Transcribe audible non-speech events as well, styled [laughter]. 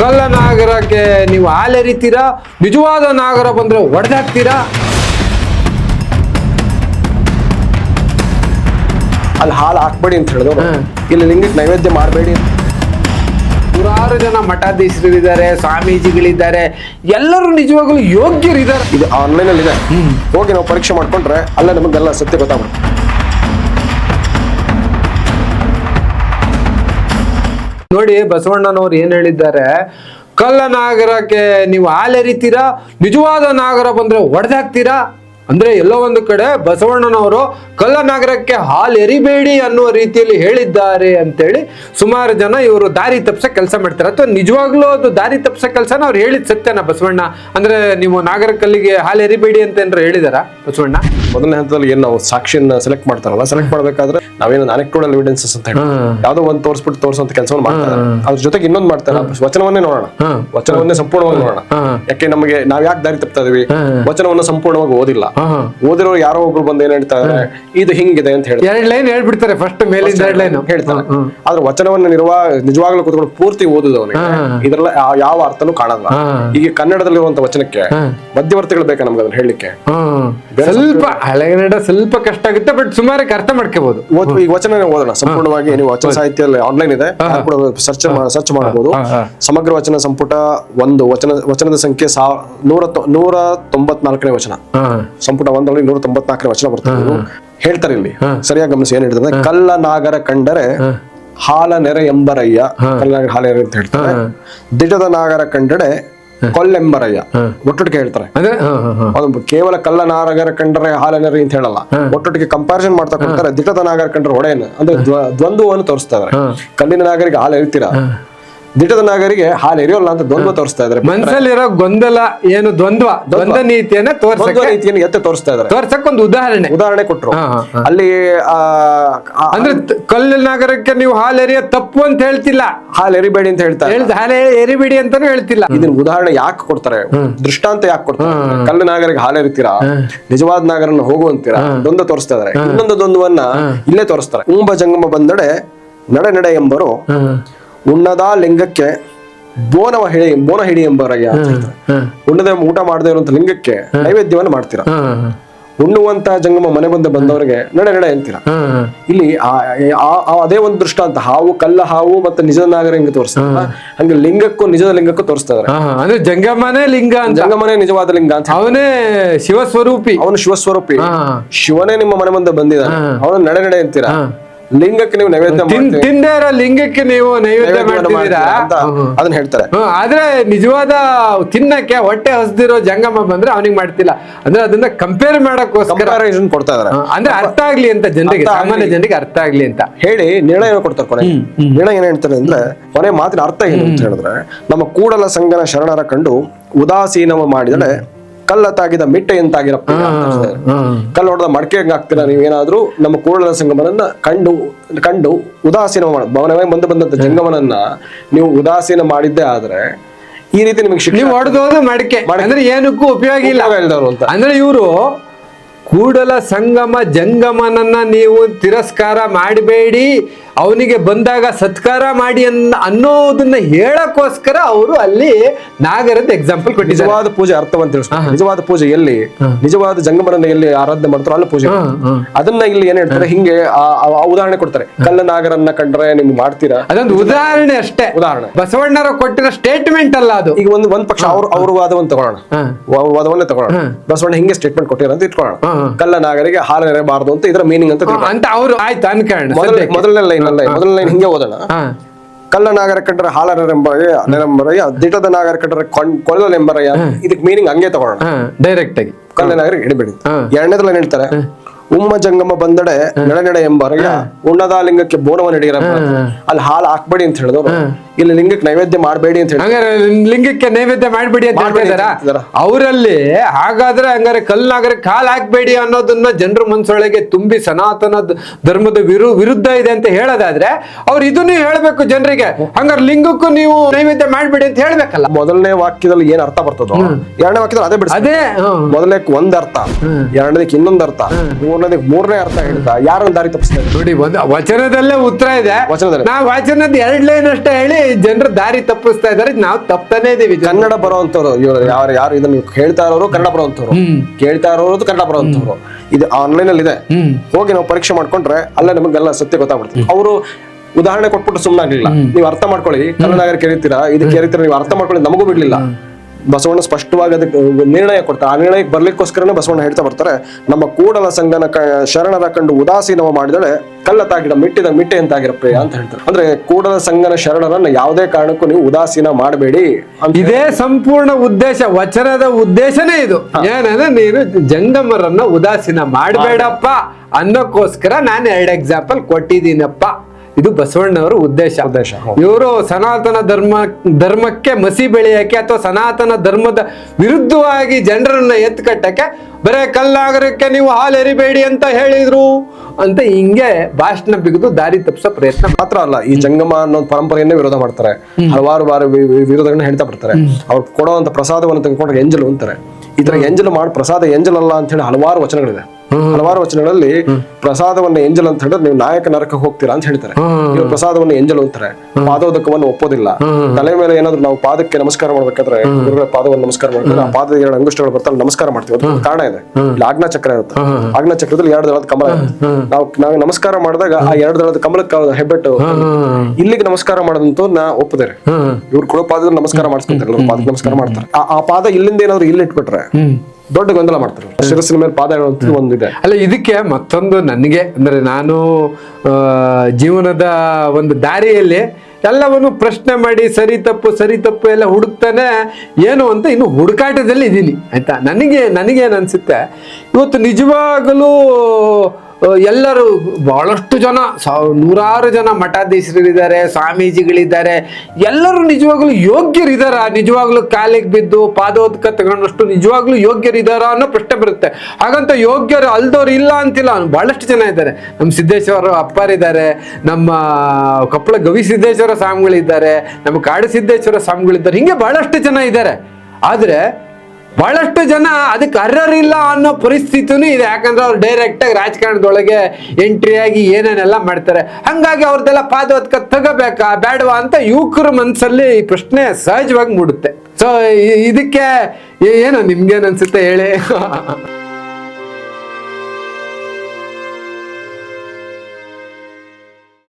ಕಳ್ಳ ನಾಗರಕ್ಕೆ ನೀವು ಹಾಲೆರಿತೀರಾ? ನಿಜವಾದ ನಾಗರ ಬಂದ್ರೆ ಒಡೆದಾಕ್ತೀರಾ ಅಲ್ಲಿ ಹಾಲು ಹಾಕ್ಬೇಡಿ ಅಂತ ಹೇಳಿದ್ರು. ಇಲ್ಲಿ ಲಿಂಗಕ್ಕೆ ನೈವೇದ್ಯ ಮಾಡಬೇಡಿ ನೂರಾರು ಜನ ಮಠಾಧೀಶರಿದ್ದಾರೆ ಸ್ವಾಮೀಜಿಗಳಿದ್ದಾರೆ ಎಲ್ಲರೂ ನಿಜವಾಗ್ಲೂ ಯೋಗ್ಯರಿದ್ದಾರೆ. ಇದು ಆನ್ಲೈನ್ ಅಲ್ಲಿ ಇದೆ. ಹೋಗಿ ನಾವು ಪರೀಕ್ಷೆ ಮಾಡ್ಕೊಂಡ್ರೆ ಅಲ್ಲೇ ನಮಗೆಲ್ಲ ಸತ್ಯ ಗೊತ್ತಾಗ್ಬಿಡುತ್ತೆ. ನೋಡಿ ಬಸವಣ್ಣನವ್ರು ಏನ್ ಹೇಳಿದ್ದಾರೆ? ಕಲ್ಲ ನಾಗರಕ್ಕೆ ನೀವು ಹಾಲೆರಿತೀರಾ ನಿಜವಾದ ನಾಗರ ಬಂದ್ರೆ ಒಡೆದಾಕ್ತೀರಾ ಅಂದ್ರೆ ಎಲ್ಲೋ ಒಂದು ಕಡೆ ಬಸವಣ್ಣನವರು ಕಲ್ಲ ನಾಗರಕ್ಕೆ ಹಾಲು ಎರಿಬೇಡಿ ಅನ್ನುವ ರೀತಿಯಲ್ಲಿ ಹೇಳಿದ್ದಾರೆ ಅಂತೇಳಿ ಸುಮಾರು ಜನ ಇವರು ದಾರಿ ತಪ್ಪಿಸ ಕೆಲಸ ಮಾಡ್ತಾರೆ. ಅಥವಾ ನಿಜವಾಗ್ಲೂ ಅದು ದಾರಿ ತಪ್ಪಿಸ ಕೆಲಸನ ಅವ್ರು ಹೇಳಿದ ಸತ್ಯನ ಬಸವಣ್ಣ. ಅಂದ್ರೆ ನೀವು ನಾಗರ ಕಲ್ಲಿಗೆ ಹಾಲು ಎರಿಬೇಡಿ ಅಂತ ಏನಾರ ಹೇಳಿದಾರ ಬಸವಣ್ಣ? ಮೊದಲನೇ ಹಂತದಲ್ಲಿ ಏನು ನಾವು ಸಾಕ್ಷಿಯನ್ನ ಸೆಲೆಕ್ಟ್ ಮಾಡ್ತಾರಲ್ಲ ಸೆಲೆಕ್ಟ್ ಮಾಡ್ಬೇಕಾದ್ರೆ ನಾವೇನು ಅನೆಕ್ಟೋಡಲ್ ಎವಿಡೆನ್ಸಸ್ ಅಂತ ಹೇಳಿ ಯಾವುದೋ ಒಂದು ತೋರಿಸ್ಬಿಟ್ಟು ತೋರಿಸುವಂತ ಕೆಲಸವನ್ನು ಮಾಡ್ತಾರೆ ಅದ್ರ ಜೊತೆಗೆ ಇನ್ನೊಂದು ಮಾಡ್ತಾರೆ. ವಚನವನ್ನೇ ನೋಡೋಣ. ವಚನವನ್ನೇ ಸಂಪೂರ್ಣವಾಗಿ ನೋಡೋಣ. ಯಾಕೆ ನಮಗೆ ನಾವ್ ಯಾಕೆ ದಾರಿ ತಪ್ತಾ ಇದೀವಿ. ವಚನವನ್ನ ಸಂಪೂರ್ಣವಾಗಿ ಓದಿಲ್ಲ. ಹಾ ಹಾ. ಓದಿರೋ ಯಾರೋ ಒಬ್ರು ಬಂದು ಏನ್ ಹೇಳ್ತಾರೆ ಇದಾರೆ ಇದು ಹಿಂಗಿದೆ ಅಂತ ಹೇಳ್ತಾರೆ. ಎರಡ್ ಲೈನ್ ಹೇಳ್ಬಿಡ್ತಾರೆ ಫಸ್ಟ್ ಮೇಲಿಂದ ಎರಡ್ ಲೈನ್ ಹೇಳ್ತಾರೆ. ಆದ್ರೆ ವಚನವನ್ನ ನಿರ್ವಾ ನಿಜವಾಗ್ಲೂ ಕೂತ್ಕೊಂಡು ಪೂರ್ತಿ ಓದುದು ಅವನಿಗೆ. ಇದ್ರಲ್ಲ ಯಾವ ಅರ್ಥನೂ ಕಾಣಲ್ಲ. ಈಗ ಕನ್ನಡದಲ್ಲಿರುವಂತ ವಚನಕ್ಕೆ ಮಧ್ಯವರ್ತಿಗಳು ಬೇಕಾ ನಮ್ಗೆ ಅದನ್ನ ಹೇಳಲಿಕ್ಕೆ? ಸ್ವಲ್ಪ ಹಳೆಗನ್ನಡ ಸ್ವಲ್ಪ ಕಷ್ಟ ಆಗುತ್ತೆ ಬಟ್ ಸುಮಾರಕ್ಕೆ ಅರ್ಥ ಮಾಡ್ಕೋಬಹುದು ಓದ್- ಈಗ ವಚನ ಓದೋಣ. ಸಂಪೂರ್ಣವಾಗಿ ನೀವು ವಚನ ಸಾಹಿತ್ಯ ಆನ್ಲೈನ್ ಇದೆ. ಸರ್ಚ್ ಸರ್ಚ್ ಮಾಡಬಹುದು. ಸಮಗ್ರ ವಚನ ಸಂಪುಟ ಒಂದು. ವಚನ ವಚನದ ಸಂಖ್ಯೆ ನೂರ ನೂರ ತೊಂಬತ್ನಾಲ್ಕನೇ ವಚನ. ಸಂಪುಟ ಒಂದರಲ್ಲಿ ನೂರ ತೊಂಬತ್ನಾಲ್ಕನೇ ವಚನ ಬರ್ತದೆ ಹೇಳ್ತಾರೆ ಇಲ್ಲಿ. ಸರಿಯಾಗಿ ಗಮನಿಸಿ ಏನ್ ಹೇಳ್ತಾರೆ ಕಲ್ಲ ನಾಗರ ಕಂಡರೆ ಹಾಲ ನೆರೆ ಎಂಬರಯ್ಯ. ಕಲ್ಲನಾಗರ ಹಾಲ ನೆರೆ ಅಂತ ಹೇಳ್ತಾರೆ. ದಿಟದ ನಾಗರ ಕಂಡರೆ ಕೊಲ್ಲೆಂಬರಯ್ಯ. ಒಟ್ಟೊಟ್ಟಿಗೆ ಹೇಳ್ತಾರೆ. ಅದು ಕೇವಲ ಕಲ್ಲ ನಾಗರ ಕಂಡರೆ ಹಾಲನರಿ ಅಂತ ಹೇಳಲ್ಲ. ಒಟ್ಟೊಟ್ಟಿಗೆ ಕಂಪಾರಿಸನ್ ಮಾಡ್ತಾ ಕೊಡ್ತಾರೆ ದಿಟದ ನಾಗರ ಕಂಡ್ರೆ ಒಡೆಯನ್. ಅಂದ್ರೆ ದ್ವ- ದ್ವಂದ್ವವನ್ನು ತೋರಿಸ್ತಾರೆ ಕಲ್ಲಿನ ನಾಗರಿಗೆ ಹಾಲು ಎರಿತೀರಾ ದಿಟದ ನಾಗರಿಗೆ ಹಾಲು ಎರಿಯೋಲ್ಲ ಅಂತ ದ್ವಂದ್ವ ತೋರಿಸ್ತಾ ಇದಾರೆ. ಮನಸ್ಸಲ್ಲಿರೋ ಗೊಂದಲ ಏನು ದ್ವಂದ್ವ? ದ್ವಂದ್ವ. ನೀತಿಯನ್ನ ದ್ವಂದ್ವ ನೀತಿಯನ್ನು ಎತ್ತ ತೋರಿಸ್ತಾ ಇದಾರೆ. ತೋರ್ಸಕ್ ಒಂದು ಉದಾಹರಣೆ. ಉದಾಹರಣೆ ಕೊಟ್ರು. ಅಲ್ಲಿ ಅಂದ್ರೆ ಕಲ್ಲು ನಗರಕ್ಕೆ ನೀವು ಹಾಲು ಎರಿಯ ತಪ್ಪು ಅಂತ ಹೇಳ್ತಿಲ್ಲ. ಹಾಲು ಎರಿಬೇಡಿ ಅಂತ ಹೇಳ್ತಾರೆ. ಹಾಲು ಎರಿಬೇಡಿ ಅಂತಾನು ಹೇಳ್ತಿಲ್ಲ. ಇದನ್ನ ಉದಾಹರಣೆ ಯಾಕೆ ಕೊಡ್ತಾರೆ? ದೃಷ್ಟಾಂತ ಯಾಕೆ ಕೊಡ್ತಾರೆ? ಕಲ್ಲು ನಾಗರಿಗೆ ಹಾಲು ಎರಿತೀರಾ? ನಿಜವಾದ ನಾಗರನ್ನ ಹೋಗುವಂತೀರಾ ದ್ವಂದ್ವ ತೋರಿಸ್ತಾ ಇದಾರೆ. ಇನ್ನೊಂದು ದ್ವಂದ್ವನ್ನ ಇಲ್ಲೇ ತೋರಿಸ್ತಾರೆ. ಉಂಬ ಜಂಗಮ ಬಂದಡೆ ನಡೆ ನಡೆ ಎಂಬರು ಉಣ್ಣದ ಲಿಂಗಕ್ಕೆ ಬೋನವ ಹಿಡಿ ಬೋನ ಹಿಡಿ ಹೇಳ್ತಾರೆ. ಉಣ್ಣದೆ ಊಟ ಮಾಡದೇ ಇರುವಂತ ಲಿಂಗಕ್ಕೆ ನೈವೇದ್ಯವನ್ನು ಮಾಡ್ತೀರಾ. ಉಣ್ಣುವಂತ ಜಂಗಮ ಮನೆ ಬಂದ ಬಂದವರಿಗೆ ನಡೆ ನಡೆ ಅಂತೀರಾ. ಇಲ್ಲಿ ಅದೇ ಒಂದು ದೃಷ್ಟಾಂತ ಹಾವು ಕಲ್ಲ ಹಾವು ಮತ್ತೆ ನಿಜದ ನಾಗರ ಹಿಂಗೆ ತೋರಿಸ್ತಾರೆ? ಹಂಗೆ ಲಿಂಗಕ್ಕೂ ನಿಜದ ಲಿಂಗಕ್ಕೂ ತೋರಿಸ್ತಾ ಅಂದ್ರೆ ಜಂಗಮನೇ ಲಿಂಗ ಜಂಗಮನೆ ನಿಜವಾದ ಲಿಂಗ ಅಂತ. ಅವನೇ ಶಿವಸ್ವರೂಪಿ. ಅವನು ಶಿವಸ್ವರೂಪಿ. ಶಿವನೇ ನಿಮ್ಮ ಮನೆ ಮುಂದೆ ಬಂದಿದ್ದಾನೆ. ಅವನು ನಡೆ ನಡೆ ಅಂತೀರಾ. ಲಿಂಗಕ್ಕೆ ನೀವು ನೈವೇದ್ಯ ತಿಂದೇ ಇರೋ ಲಿಂಗಕ್ಕೆ ನೀವು ನೈವೇದ್ಯ ಮಾಡ್ತಿದ್ದೀರಾ? ಮಾಡ್ತೀರಾ ಅದನ್ನ ಹೇಳ್ತಾರೆ. ಆದ್ರೆ ನಿಜವಾದ ತಿನ್ನಕ್ಕೆ ಹೊಟ್ಟೆ ಹಸ್ದಿರೋ ಜಂಗಮ ಬಂದ್ರೆ ಅವನಿಗೆ ಮಾಡ್ತಿಲ್ಲ. ಅಂದ್ರೆ ಅದನ್ನ ಕಂಪೇರ್ ಮಾಡಕ್ಕೋಸ್ಕರ. ಕೊಡ್ತಾ ಇದಾರೆ. ಅಂದ್ರೆ ಅರ್ಥ ಆಗ್ಲಿ ಅಂತ ಜನರಿಗೆ ಸಾಮಾನ್ಯ ಜನರಿಗೆ ಅರ್ಥ ಆಗ್ಲಿ ಅಂತ. ಹೇಳಿ ನಿರ್ಣಯ ಕೊಡ್ತಾರೆ ಕೊನೆ. ನಿರ್ಣಯ ಏನ್ ಹೇಳ್ತಾರೆ ಅಂದ್ರೆ ಕೊನೆ ಮಾತಿನ ಅರ್ಥ ಏನು ಅಂತ ಹೇಳಿದ್ರೆ ನಮ್ಮ ಕೂಡಲ ಸಂಗನ ಶರಣರ ಕಂಡು ಉದಾಸೀನವ ಮಾಡಿದರೆ ಕಲ್ಲ ತಾಗಿದ ಮಿಟ್ಟೆ ಎಂತಾಗಿರಪ್ಪ ಅಂತ ಹೇಳ್ತಾರೆ. ಕಲ್ಲು ಹೊಡೆದ ಮಡಕೆ ಹಂಗ ಆಗ್ತೀರಾ ನೀವೇನಾದ್ರೂ ನಮ್ಮ ಕೂಡಲ ಸಂಗಮನನ್ನ ಕಂಡು ಕಂಡು ಉದಾಸೀನ ಮಾಡ. ಭವನವೇ ಬಂದು ಬಂದಂತ ಜಂಗಮನನ್ನ ನೀವು ಉದಾಸೀನ ಮಾಡಿದ್ದೇ ಆದ್ರೆ ಈ ರೀತಿ ನಿಮಗೆ ಶಿಕ್ಷೆ ನೀವು ಹೊಡೆದೋದು ಮಡಕೆ. ಅಂದ್ರೆ ಏನಕ್ಕೂ ಉಪಯೋಗ ಇಲ್ಲ. ಅಂತ. ಅಂದ್ರೆ ಇವರು ಕೂಡಲ ಸಂಗಮ ಜಂಗಮನನ್ನ ನೀವು ತಿರಸ್ಕಾರ ಮಾಡಬೇಡಿ. ಅವನಿಗೆ ಬಂದಾಗ ಸತ್ಕಾರ ಮಾಡಿ ಅನ್ನ ಅನ್ನೋದನ್ನ ಹೇಳಕ್ಕೋಸ್ಕರ ಅವರು ಅಲ್ಲಿ ನಾಗರದ ಎಕ್ಸಾಂಪಲ್ ಕೊಟ್ಟಿದ್ದಾರೆ. ನಿಜವಾದ ಪೂಜೆ ಅರ್ಥವಂತ ನಿಜವಾದ ಪೂಜೆ ಎಲ್ಲಿ? ನಿಜವಾದ ಜಂಗಮರನ್ನ ಎಲ್ಲಿ ಆರಾಧನೆ ಮಾಡ್ತಾರೋ ಅಲ್ಲಿ ಪೂಜೆ. ಅದನ್ನ ಇಲ್ಲಿ ಏನ್ ಹೇಳ್ತಾರೆ? ಹಿಂಗೆ ಉದಾಹರಣೆ ಕೊಡ್ತಾರೆ. ಕಲ್ಲ ನಾಗರನ್ನ ಕಂಡ್ರೆ ನಿಮ್ಗೆ ಮಾಡ್ತೀರಾ? ಅದೊಂದು ಉದಾಹರಣೆ ಅಷ್ಟೇ. ಉದಾಹರಣೆ. ಬಸವಣ್ಣರ ಕೊಟ್ಟಿರೋ ಸ್ಟೇಟ್ಮೆಂಟ್ ಅಲ್ಲ ಅದು. ಈಗ ಒಂದು ಒಂದ್ ಪಕ್ಷ ಅವ್ರ ಅವ್ರ ವಾದವನ್ನು ತಗೊಳ್ಳೋಣ. ವಾದವನ್ನ ತಗೊಳ್ಳೋಣ. ಬಸವಣ್ಣ ಹಿಂಗೆ ಸ್ಟೇಟ್ಮೆಂಟ್ ಕೊಟ್ಟಿರ ಅಂತ ಇಟ್ಕೊಳ್ಳೋಣ. ಕಲ್ಲ ನಾಗರಿಗೆ ಹಾಲು ನೆರೆಬಾರದು ಅಂತ ಇದರ ಮೀನಿಂಗ್ ಅಂತ ಅವ್ರು ಅಂತ ಅವರು ಆಯ್ತು ಅನ್ಕಂಡ್ ಮೊದಲ ಮೊದಲನೇ ಲೈನ್ ಅಲ್ಲ ಮೊದಲನೇ ಲೈನ್ ಹಿಂಗೆ ಓದೋಣ. ಕಲ್ಲ ನಾಗರ ಕಂಡ್ರೆ ಹಾಲ ನೆರೆಂಬರಯ್ಯ ನೆರೆಂಬರಯ್ಯ ದಿಟದ ನಾಗರ ಕಂಡ್ರೆ ಕೊಳ್ಳಲೆಂಬರಯ್ಯ ಇದಕ್ಕೆ ಮೀನಿಂಗ್ ಹಂಗೆ ತಗೊಳ್ಳೋಣ. ಡೈರೆಕ್ಟ್ ಆಗಿ. ಕಲ್ಲ ನಾಗರ ಹಿಡಿಬೇಡಿ. ಎರಡನೇದ್ರಲ್ಲಿ ಹೇಳ್ತಾರೆ? ಉಮ್ಮ ಜಂಗಮ ಬಂದಡೆ ನಡೆ ಎಂಬ ಉಣ್ಣದ ಲಿಂಗಕ್ಕೆ ಬೋನವ ನಡೀರ ಅಲ್ಲಿ ಹಾಲು ಹಾಕ್ಬೇಡಿ ಅಂತ ಹೇಳಿದವರು. ಇಲ್ಲಿ ಲಿಂಗಕ್ಕೆ ನೈವೇದ್ಯ ಮಾಡಬೇಡಿ ಅಂತ ಹೇಳಿ ಹಂಗಾರೆ ಲಿಂಗಕ್ಕೆ ನೈವೇದ್ಯ ಮಾಡಬೇಡಿ ಅಂತ ಹೇಳ್ತಾ. ಅವರಲ್ಲಿ ಹಾಗಾದ್ರೆ ಹಂಗಾರೆ ಕಲ್ನಾಗರೆ ಕಾಲ್ ಹಾಕ್ಬೇಡಿ ಅನ್ನೋದನ್ನ ಜನರ ಮನ್ಸೊಳಗೆ ತುಂಬಿ ಸನಾತನ ಧರ್ಮದ ವಿರು ವಿರುದ್ಧ ಇದೆ ಅಂತ ಹೇಳೋದಾದ್ರೆ ಅವ್ರು ಇದನ್ನು ಹೇಳ್ಬೇಕು ಜನರಿಗೆ. ಹಂಗಾರೆ ಲಿಂಗಕ್ಕೂ ನೀವು ನೈವೇದ್ಯ ಮಾಡಬೇಡಿ ಅಂತ ಹೇಳ್ಬೇಕಲ್ಲ. ಮೊದಲನೇ ವಾಕ್ಯದಲ್ಲಿ ಏನ್ ಅರ್ಥ ಬರ್ತದೋ? ಎರಡನೇ ವಾಕ್ಯದಲ್ಲಿ ಅದೇ ಬಿಡಿಸ್ ಅದೇ ಮೊದಲಕ್ಕೆ ಒಂದರ್ಥ ಒಂದ್ ಅರ್ಥ ಎರಡನೇದಕ್ಕೆ ಇನ್ನೊಂದ್ ಅರ್ಥ. ಮೂರನೇ ಮೂರನೇ ಅರ್ಥ ಹೇಳ್ತಾ ಯಾರನ್ನ ದಾರಿ ತಪ್ಪಿಸ್ತಾರೆ? ನೋಡಿ ಒಂದು ವಚನದಲ್ಲೇ ಉತ್ತರ ಇದೆ. ವಚನದಲ್ಲಿ. ನಾವು ವಚನದ ಎರಡು ಲೈನ್ ಅಷ್ಟೇ ಹೇಳಿ ಜನರು ದಾರಿ ತಪ್ಪಿಸ್ತಾ ಇದ್ದಾರೆ ನಾವು ತಪ್ತಾನೇ ಇದೀವಿ ಕನ್ನಡ ಬರುವಂತವ್ರು ಇವರು ಯಾರು ಯಾರು ಇದನ್ನ ಹೇಳ್ತಾ ಇರೋರು ಕನ್ನಡ ಬರುವಂತವ್ರು ಕೇಳ್ತಾ ಇರೋರು ಕನ್ನಡ ಬರುವಂತವ್ರು ಇದು ಆನ್ಲೈನ್ ಅಲ್ಲಿ ಇದೆ ಹೋಗಿ ನಾವು ಪರೀಕ್ಷೆ ಮಾಡ್ಕೊಂಡ್ರೆ ಅಲ್ಲೇ ನಮಗೆಲ್ಲ ಸತ್ಯ ಗೊತ್ತಾಗ್ಬಿಡ್ತದೆ. ಅವರು ಉದಾಹರಣೆ ಕೊಟ್ಬಿಟ್ಟು ಸುಮ್ಮನಾಗ್ಲಿಲ್ಲ ನೀವು ಅರ್ಥ ಮಾಡ್ಕೊಳ್ಳಿ. ಕನ್ನಡ ನಾಗರಿಕ ಕೇಳ್ತೀರಾ ಇದಕ್ಕೆ ಕೇಳ್ತೀರಾ ನೀವು ಅರ್ಥ ಮಾಡ್ಕೊಳ್ಳಿ. ನಮಗೂ ಬಿಡ್ಲಿಲ್ಲ. ಬಸವಣ್ಣ ಸ್ಪಷ್ಟವಾಗಿ ಅದಕ್ಕೆ ನಿರ್ಣಯ ಕೊಡ್ತಾರೆ ಆ ನಿರ್ಣಯಕ್ಕೆ ಬರ್ಲಿಕ್ಕೋಸ್ಕರನೇ ಬಸವಣ್ಣ ಹೇಳ್ತಾ ಬರ್ತಾರೆ ನಮ್ಮ ಕೂಡಲ ಸಂಗನ ಕ ಶರಣರ ಕಂಡು ಉದಾಸೀನವ ಮಾಡಿದಳೆ ಕಲ್ಲತಾಗಿಡ ಮಿಟ್ಟಿದ ಮಿಟ್ಟೆ ಅಂತಾಗಿರಪ್ಪೆ ಅಂತ ಹೇಳ್ತಾರೆ. ಅಂದ್ರೆ ಕೂಡಲ ಸಂಗನ ಶರಣರನ್ನ ಯಾವುದೇ ಕಾರಣಕ್ಕೂ ನೀವು ಉದಾಸೀನ ಮಾಡಬೇಡಿ ಇದೇ ಸಂಪೂರ್ಣ ಉದ್ದೇಶ ವಚನದ ಉದ್ದೇಶನೇ ಇದು. ಏನಂದ್ರೆ ನೀನು ಜಂಗಮರನ್ನ ಉದಾಸೀನ ಮಾಡಬೇಡಪ್ಪ ಅನ್ನೋಕ್ಕೋಸ್ಕರ ನಾನು ಎರಡು ಎಕ್ಸಾಂಪಲ್ ಕೊಟ್ಟಿದ್ದೀನಪ್ಪ. ಇದು ಬಸವಣ್ಣವರ ಉದ್ದೇಶ. ಉದ್ದೇಶ. ಇವರು ಸನಾತನ ಧರ್ಮ ಧರ್ಮಕ್ಕೆ ಮಸಿ ಬೆಳೆಯಕ್ಕೆ ಅಥವಾ ಸನಾತನ ಧರ್ಮದ ವಿರುದ್ಧವಾಗಿ ಜನರನ್ನ ಎತ್ಕಟ್ಟಕ್ಕೆ ಬರೇ ಕಲ್ಲಾಗರಕ್ಕೆ ನೀವು ಹಾಲು ಎರಿಬೇಡಿ ಅಂತ ಹೇಳಿದ್ರು ಅಂತ ಹಿಂಗೆ ಭಾಷಣ ಬಿಗಿದು ದಾರಿ ತಪ್ಪಿಸೋ ಪ್ರಯತ್ನ ಮಾತ್ರ ಅಲ್ಲ ಈ ಜಂಗಮ ಅನ್ನೋ ಪರಂಪರೆಯನ್ನೇ ವಿರೋಧ ಮಾಡ್ತಾರೆ. ಹಲವಾರು ಬಾರಿ ವಿರೋಧಗಳನ್ನ ಹೇಳ್ತಾ ಬರ್ತಾರೆ. ಅವ್ರು ಕೊಡುವಂತ ಪ್ರಸಾದವನ್ನು ತೆಗೆದುಕೊಂಡ್ರೆ ಎಂಜಲು ಅಂತಾರೆ. ಈ ತರ ಎಂಜಲು ಮಾಡಿ ಪ್ರಸಾದ ಎಂಜಲಲ್ಲ ಅಂತ ಹೇಳಿ ಹಲವಾರು ವಚನಗಳಿದೆ. ಹಲವಾರು ವಚನಗಳಲ್ಲಿ ಪ್ರಸಾದವನ್ನ ಎಂಜಲ್ ಅಂತ ಹೇಳಿದ್ರೆ ನೀವು ನಾಯಕ ನರಕಕ್ಕೆ ಹೋಗ್ತೀರಾ ಅಂತ ಹೇಳ್ತಾರೆ. ನೀವು ಪ್ರಸಾದವನ್ನ ಎಂಜಲು ಅಂತಾರೆ. ಪಾದೋದಕವನ್ನು ಒಪ್ಪೋದಿಲ್ಲ. ತಲೆ ಮೇಲೆ ಏನಾದ್ರು ನಾವು ಪಾದಕ್ಕೆ ನಮಸ್ಕಾರ ಮಾಡ್ಬೇಕಾದ್ರೆ ಗುರುಗಳ ಪಾದವನ್ನು ನಮಸ್ಕಾರ ಮಾಡ್ತಾರೆ. ಆ ಪಾದದ ಎರಡು ಅಂಗುಷ್ಟಗಳು ಬರ್ತಾರೆ ನಮಸ್ಕಾರ ಮಾಡ್ತೀವಿ. ಅದಕ್ಕೆ ಕಾರಣ ಇದೆ. ಲಾಗ್ನ ಆಜ್ಞಾ ಚಕ್ರ ಇರುತ್ತೆ. ಆಜ್ಞಾ ಚಕ್ರದಲ್ಲಿ ಎರಡು ದಳದ ಕಮಲ ಇರುತ್ತೆ ನಾವು ನಾವು ನಮಸ್ಕಾರ ಮಾಡಿದಾಗ ಆ ಎರಡು ದಳದ ಕಮಲಕ್ಕೆ ಹೆಬ್ಬೆಟ್ಟು ಇಲ್ಲಿಗೆ ನಮಸ್ಕಾರ ಮಾಡೋದಂತೂ ನಾ ಒಪ್ಪದೆ ಇವ್ರು ಕೂಡ ಪಾದ ನಮಸ್ಕಾರ ಮಾಡಿಸ್ಕೊಂತಾರೆ. ಪಾದಕ್ಕೆ ನಮಸ್ಕಾರ ಮಾಡ್ತಾರೆ. ಆ ಪಾದ ಇಲ್ಲಿಂದ ಏನಾದ್ರು ಇಲ್ಲಿ ಇಟ್ಬಿಟ್ರೆ ದೊಡ್ಡ ಗೊಂದಲ ಮಾಡ್ತಾರೆ ಶಿರಸ್ಸಿನ ಮೇಲೆ ಪಾದ ಒಂದು ಇದೆ ಅಲ್ಲ, ಇದಕ್ಕೆ ಮತ್ತೊಂದು ನನಗೆ, ಅಂದ್ರೆ ನಾನು ಜೀವನದ ಒಂದು ದಾರಿಯಲ್ಲಿ ಎಲ್ಲವನ್ನು ಪ್ರಶ್ನೆ ಮಾಡಿ, ಸರಿ ತಪ್ಪು ಸರಿ ತಪ್ಪು ಎಲ್ಲ ಹುಡುಕ್ತಾನೆ ಏನು ಅಂತ ಇನ್ನು ಹುಡುಕಾಟದಲ್ಲಿ ಇದ್ದೀನಿ ಆಯ್ತಾ? ನನಗೆ, ನನಗೇನು ಅನಿಸುತ್ತೆ? ಇವತ್ತು ನಿಜವಾಗಲೂ ಎಲ್ಲರೂ ಬಹಳಷ್ಟು ಜನ ನೂರಾರು ಜನ ಮಠಾಧೀಶರಿದ್ದಾರೆ, ಸ್ವಾಮೀಜಿಗಳಿದ್ದಾರೆ. ಎಲ್ಲರೂ ನಿಜವಾಗ್ಲೂ ಯೋಗ್ಯರಿದಾರ ನಿಜವಾಗ್ಲೂ ಕಾಲಿಗೆ ಬಿದ್ದು ಪಾದೋದಕ ತಗೊಂಡಷ್ಟು ನಿಜವಾಗ್ಲೂ ಯೋಗ್ಯರಿದಾರ ಅನ್ನೋ ಪ್ರಶ್ನೆ ಬರುತ್ತೆ. ಹಾಗಂತ ಯೋಗ್ಯರು ಅಲ್ದವ್ರು ಇಲ್ಲ ಅಂತಿಲ್ಲ, ಬಹಳಷ್ಟು ಜನ ಇದ್ದಾರೆ. ನಮ್ಮ ಸಿದ್ದೇಶ್ವರ ಅಪ್ಪರಿದ್ದಾರೆ, ನಮ್ಮ ಕೊಪ್ಪಳ ಗವಿ ಸಿದ್ದೇಶ್ವರ ಸ್ವಾಮಿಗಳಿದ್ದಾರೆ, ನಮ್ಮ ಕಾಡು ಸಿದ್ದೇಶ್ವರ ಸ್ವಾಮಿಗಳಿದ್ದಾರೆ, ಹಿಂಗೆ ಬಹಳಷ್ಟು ಜನ ಇದ್ದಾರೆ. ಆದ್ರೆ ಬಹಳಷ್ಟು ಜನ ಅದಕ್ಕೆ ಅರ್ಹರಿಲ್ಲ ಅನ್ನೋ ಪರಿಸ್ಥಿತಿನೂ ಇದೆ. ಯಾಕಂದ್ರೆ ಅವ್ರು ಡೈರೆಕ್ಟ್ ಆಗಿ ರಾಜಕಾರಣದೊಳಗೆ ಎಂಟ್ರಿ ಆಗಿ ಏನೇನೆಲ್ಲ ಮಾಡ್ತಾರೆ. ಹಂಗಾಗಿ ಅವ್ರದ್ದೆಲ್ಲ ಪಾದವತ್ಕ ತಗೋಬೇಕಾ, ಬೇಡವಾ ಅಂತ ಯುವಕರ ಮನಸ್ಸಲ್ಲಿ ಈ ಪ್ರಶ್ನೆ ಸಹಜವಾಗಿ ಮೂಡುತ್ತೆ. ಸೊ ಇದಕ್ಕೆ ಏನು ನಿಮ್ಗೇನು ಅನ್ಸುತ್ತೆ ಹೇಳಿ? [laughs]